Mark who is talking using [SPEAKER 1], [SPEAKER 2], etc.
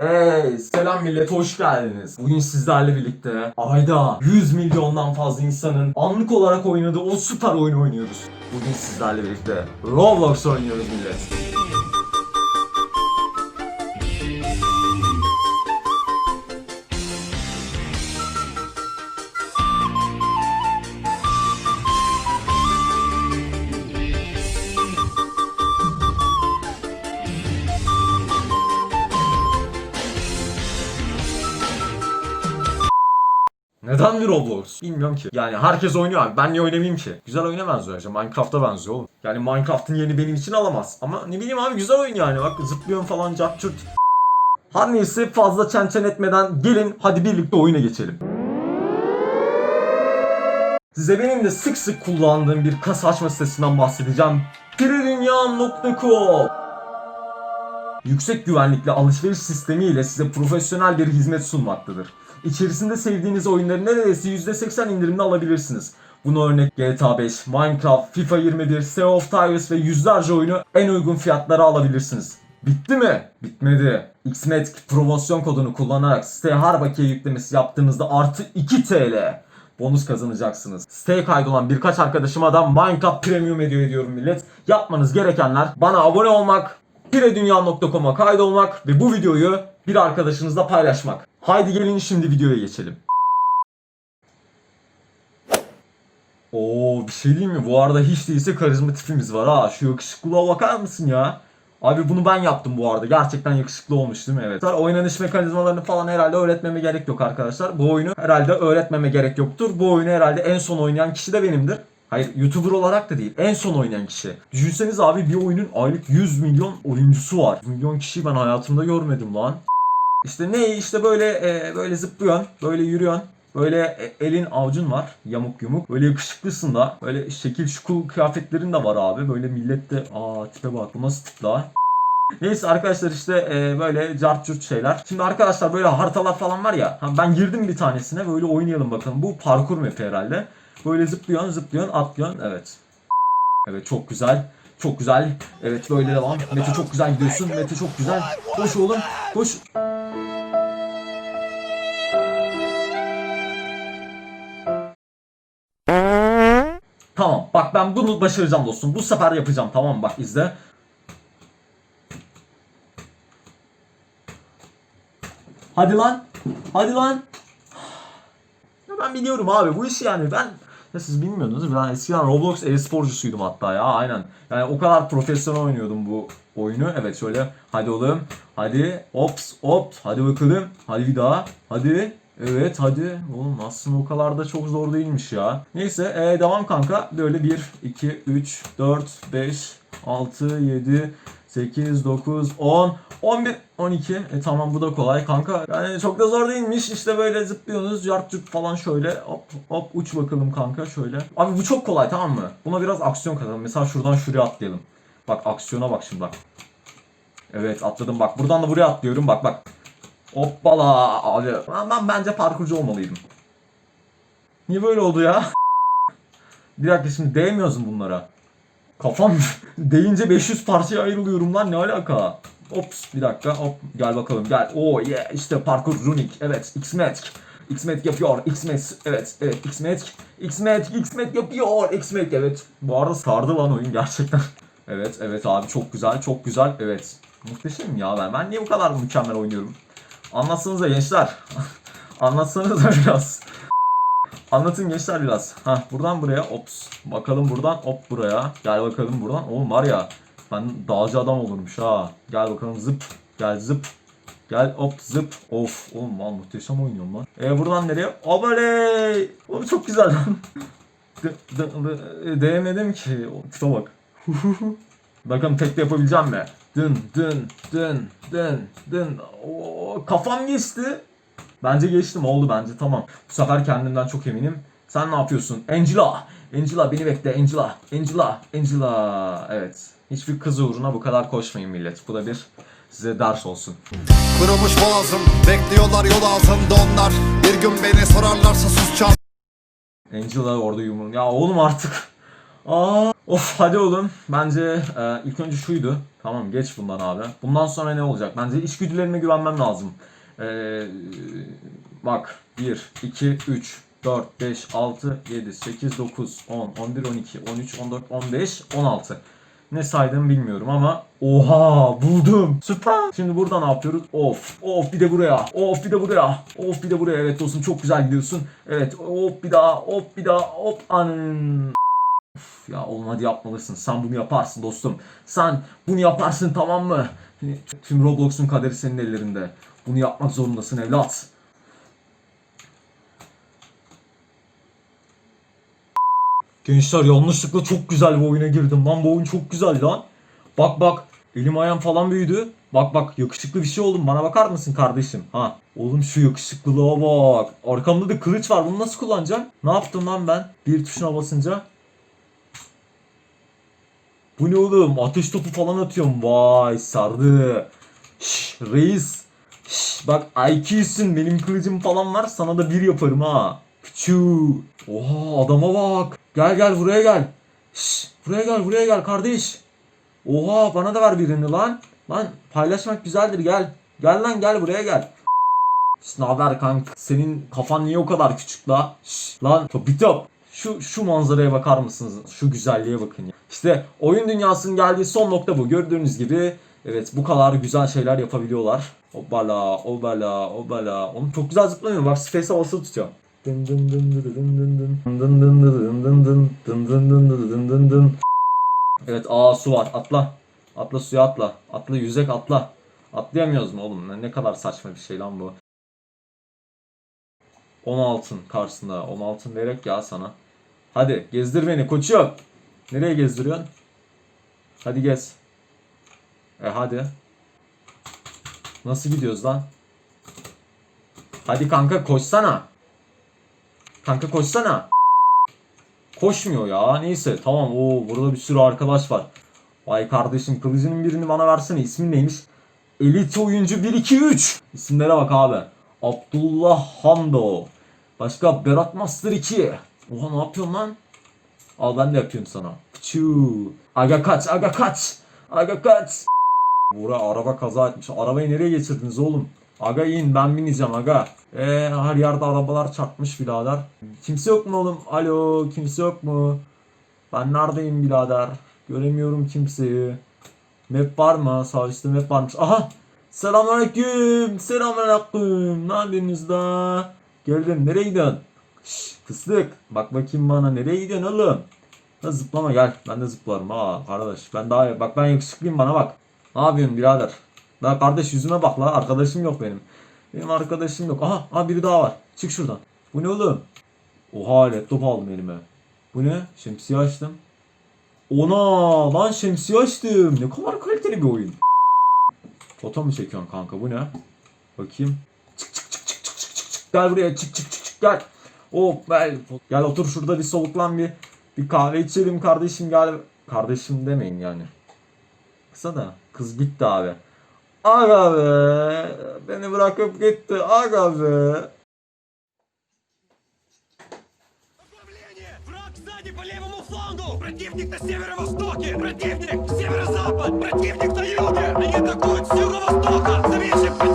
[SPEAKER 1] Hey selam millet hoş geldiniz. Bugün sizlerle birlikte ayda 100 milyondan fazla insanın anlık olarak oynadığı o süper oyunu oynuyoruz. Bugün sizlerle birlikte Roblox oynuyoruz millet. Neden bir Roblox? Bilmiyorum ki. Yani herkes oynuyor abi. Ben niye oynamayayım ki? Güzel oyuna benziyor işte. Minecraft'a benziyor oğlum. Yani Minecraft'ın yerini benim için alamaz. Ama ne bileyim abi güzel oyun yani. Bak zıplıyorum falan cart curt. Her neyse fazla çen çen etmeden gelin hadi birlikte oyuna geçelim. Size benim de sık sık kullandığım bir kasa açma sitesinden bahsedeceğim. Piredunyam.com Yüksek güvenlikli alışveriş sistemi ile size profesyonel bir hizmet sunmaktadır. İçerisinde sevdiğiniz oyunları neredeyse %80 indirimde alabilirsiniz. Buna örnek GTA 5, Minecraft, FIFA 21, Sea of Thieves ve yüzlerce oyunu en uygun fiyatlara alabilirsiniz. Bitti mi? Bitmedi. Xmet promosyon kodunu kullanarak siteye her bakiye yüklemesi yaptığınızda artı 2 TL bonus kazanacaksınız. Siteye kaydolan birkaç arkadaşıma da Minecraft Premium hediye ediyorum millet. Yapmanız gerekenler bana abone olmak, piredunya.com'a kaydolmak ve bu videoyu bir arkadaşınızla paylaşmak. Haydi gelin şimdi videoya geçelim. Oo bir şey diyeyim mi? Bu arada hiç değilse karizma tipimiz var ha. Şu yakışıklılığa bakar mısın ya? Abi bunu ben yaptım bu arada. Gerçekten yakışıklı olmuş değil mi? Evet. Oynanış mekanizmalarını falan herhalde öğretmeme gerek yok arkadaşlar. Bu oyunu herhalde öğretmeme gerek yoktur. Bu oyunu herhalde en son oynayan kişi de benimdir. Hayır YouTuber olarak da değil. En son oynayan kişi. Düşünseniz abi bir oyunun aylık 100 milyon oyuncusu var. 100 milyon kişiyi ben hayatımda görmedim lan. İşte ne işte böyle e, böyle zıplıyorsun, böyle yürüyorsun. Böyle e, elin avucun var yamuk yumuk. Böyle yakışıklısın da. Böyle şekil şukul kıyafetlerin de var abi. Böyle millet de aa tipe bak bu nasıl tip la? Neyse arkadaşlar işte e, böyle cart curt şeyler. Şimdi arkadaşlar böyle haritalar falan var ya. Ben girdim bir tanesine böyle oynayalım bakalım. Bu parkur map'i herhalde. Böyle zıplıyorsun zıplıyorsun atlıyorsun. Evet. Evet çok güzel. Çok güzel. Evet böyle devam. Mete çok güzel gidiyorsun. Mete çok güzel. Koş oğlum. Koş. Ben bunu başaracağım dostum. Bu sefer yapacağım tamam bak izle. Hadi lan. Hadi lan. Ya ben biliyorum abi bu işi yani ben ya siz bilmiyordunuz ben eskiden Roblox e-sporcusuydum hatta ya aynen. Yani o kadar profesyonel oynuyordum bu oyunu. Evet şöyle hadi oğlum hadi ops ops hadi bakalım hadi bir daha hadi Evet hadi. Oğlum aslında o kadar da çok zor değilmiş ya. Neyse ee, devam kanka. Böyle 1, 2, 3, 4, 5, 6, 7, 8, 9, 10, 11, 12. E tamam bu da kolay kanka. Yani çok da zor değilmiş. İşte böyle zıplıyorsunuz. Yart falan şöyle. Hop hop uç bakalım kanka şöyle. Abi bu çok kolay tamam mı? Buna biraz aksiyon katalım. Mesela şuradan şuraya atlayalım. Bak aksiyona bak şimdi bak. Evet atladım bak. Buradan da buraya atlıyorum. Bak bak. Hoppala abi. Ben, ben bence parkurcu olmalıydım. Niye böyle oldu ya? Bir dakika şimdi değmiyorsun bunlara. Kafam deyince 500 parçaya ayrılıyorum lan ne alaka? Ops bir dakika hop gel bakalım gel. Oo yeah işte parkur runik evet X-Matic. X-Matic yapıyor X-Matic evet evet X-Matic X-Matic X-Matic yapıyor X-Matic evet. Bu arada sardı lan oyun gerçekten. evet evet abi çok güzel çok güzel evet. Muhteşem ya ben. Ben niye bu kadar mükemmel oynuyorum? Anlatsanıza gençler. Anlatsanıza biraz. Anlatın gençler biraz. Ha buradan buraya ops. Bakalım buradan hop buraya. Gel bakalım buradan. Oğlum var ya ben dağcı adam olurmuş ha. Gel bakalım zıp. Gel zıp. Gel hop zıp. Of oğlum lan muhteşem oynuyorum lan. E buradan nereye? Oley! Oğlum çok güzel lan. D- d- d- Değemedim ki. Tipe bak. Bakalım tek de yapabileceğim mi? Dın dın dın dın dın. Oo, kafam geçti. Bence geçtim oldu bence tamam. Bu sefer kendimden çok eminim. Sen ne yapıyorsun? Angela! Angela beni bekle Angela. Angela. Angela. Evet. Hiçbir kız uğruna bu kadar koşmayın millet. Bu da bir size ders olsun.
[SPEAKER 2] Kırılmış boğazım Bekliyorlar yol altında onlar Bir gün beni sorarlarsa sus çal
[SPEAKER 1] Angela orada yumruğun. Ya oğlum artık. Aa Of hadi oğlum. Bence e, ilk önce şuydu. Tamam geç bundan abi. Bundan sonra ne olacak? Bence içgüdülerime güvenmem lazım. E, bak 1, 2, 3, 4, 5, 6, 7, 8, 9, 10, 11, 12, 13, 14, 15, 16. Ne saydım bilmiyorum ama oha buldum. Süper. Şimdi burada ne yapıyoruz? Of. Of bir de buraya. Of bir de buraya. Of bir de buraya. Evet dostum çok güzel gidiyorsun. Evet. Hop bir daha. Hop bir daha. Hop anın. Of ya oğlum hadi yapmalısın. Sen bunu yaparsın dostum. Sen bunu yaparsın tamam mı? Tüm Roblox'un kaderi senin ellerinde. Bunu yapmak zorundasın evlat. Gençler yanlışlıkla çok güzel bir oyuna girdim lan. Bu oyun çok güzel lan. Bak bak elim ayağım falan büyüdü. Bak bak yakışıklı bir şey oldum. Bana bakar mısın kardeşim? Ha oğlum şu yakışıklılığa bak. Arkamda da kılıç var. Bunu nasıl kullanacağım? Ne yaptım lan ben? Bir tuşuna basınca. Bu ne oğlum? Ateş topu falan atıyorum. Vay sardı. Şş, reis. Şş, bak IQ'sun benim kılıcım falan var. Sana da bir yaparım ha. Küçü. Oha adama bak. Gel gel buraya gel. Şş, buraya gel buraya gel kardeş. Oha bana da ver birini lan. Lan paylaşmak güzeldir gel. Gel lan gel buraya gel. Şş, haber kanka? Senin kafan niye o kadar küçük la? Şş, lan top. Şu, şu manzaraya bakar mısınız? Şu güzelliğe bakın ya. İşte oyun dünyasının geldiği son nokta bu. Gördüğünüz gibi evet bu kadar güzel şeyler yapabiliyorlar. Obala, obala, obala. Oğlum çok güzel zıplanıyor. Bak space havası tutuyor. Dın dın dın dın dın. Dın dın dın dın dın dın. Dın dın dın dın dın dın dın. Evet aa su var atla. Atla suya atla. Atla yüzek atla. Atlayamıyoruz mu oğlum? Ne kadar saçma bir şey lan bu. 10 altın karşısında. 10 altın vererek ya sana. Hadi gezdir beni koçum. Nereye gezdiriyorsun? Hadi gez. E hadi. Nasıl gidiyoruz lan? Hadi kanka koşsana. Kanka koşsana. Koşmuyor ya. Neyse tamam. Oo burada bir sürü arkadaş var. Vay kardeşim kılıcının birini bana versene. İsmin neymiş? Elit oyuncu 1 2 3. İsimlere bak abi. Abdullah Hamdo. Başka Berat Master 2. Oha ne yapıyorsun lan? Al ben de yapıyorum sana. Çuu. Aga kaç, aga kaç. Aga kaç. Bura araba kaza etmiş. Arabayı nereye geçirdiniz oğlum? Aga in ben bineceğim aga. Eee her yerde arabalar çarpmış birader. Kimse yok mu oğlum? Alo kimse yok mu? Ben neredeyim birader? Göremiyorum kimseyi. Map var mı? Sağ üstte map varmış. Aha! Selamünaleyküm. Selamünaleyküm. Ne yapıyorsunuz da? Geldim. Nereye gidiyorsun? Fıstık. Bak bakayım bana. Nereye gidiyorsun oğlum? Ha, zıplama gel. Ben de zıplarım ha kardeş. Ben daha bak ben yakışıklıyım bana bak. Ne yapıyorsun birader? Daha kardeş yüzüme bak la. Arkadaşım yok benim. Benim arkadaşım yok. Aha, aha biri daha var. Çık şuradan. Bu ne oğlum? Oha laptop aldım elime. Bu ne? Şemsiye açtım. Ona lan şemsiye açtım. Ne kadar kaliteli bir oyun. Foto mu çekiyorsun kanka bu ne? Bakayım. Çık çık çık çık çık çık çık. Gel buraya çık çık çık çık gel. Hop gel. Gel otur şurada bir soluklan bir. Bir kahve içelim kardeşim gel. Kardeşim demeyin yani. Kısa da kız gitti abi. Aga be. Beni bırakıp gitti. Aga be.
[SPEAKER 3] Направление! Враг сзади по левому флангу! Противник на северо-востоке! Противник! Северо-запад! Противник на юге! Они атакуют с юго-востока! Зависим!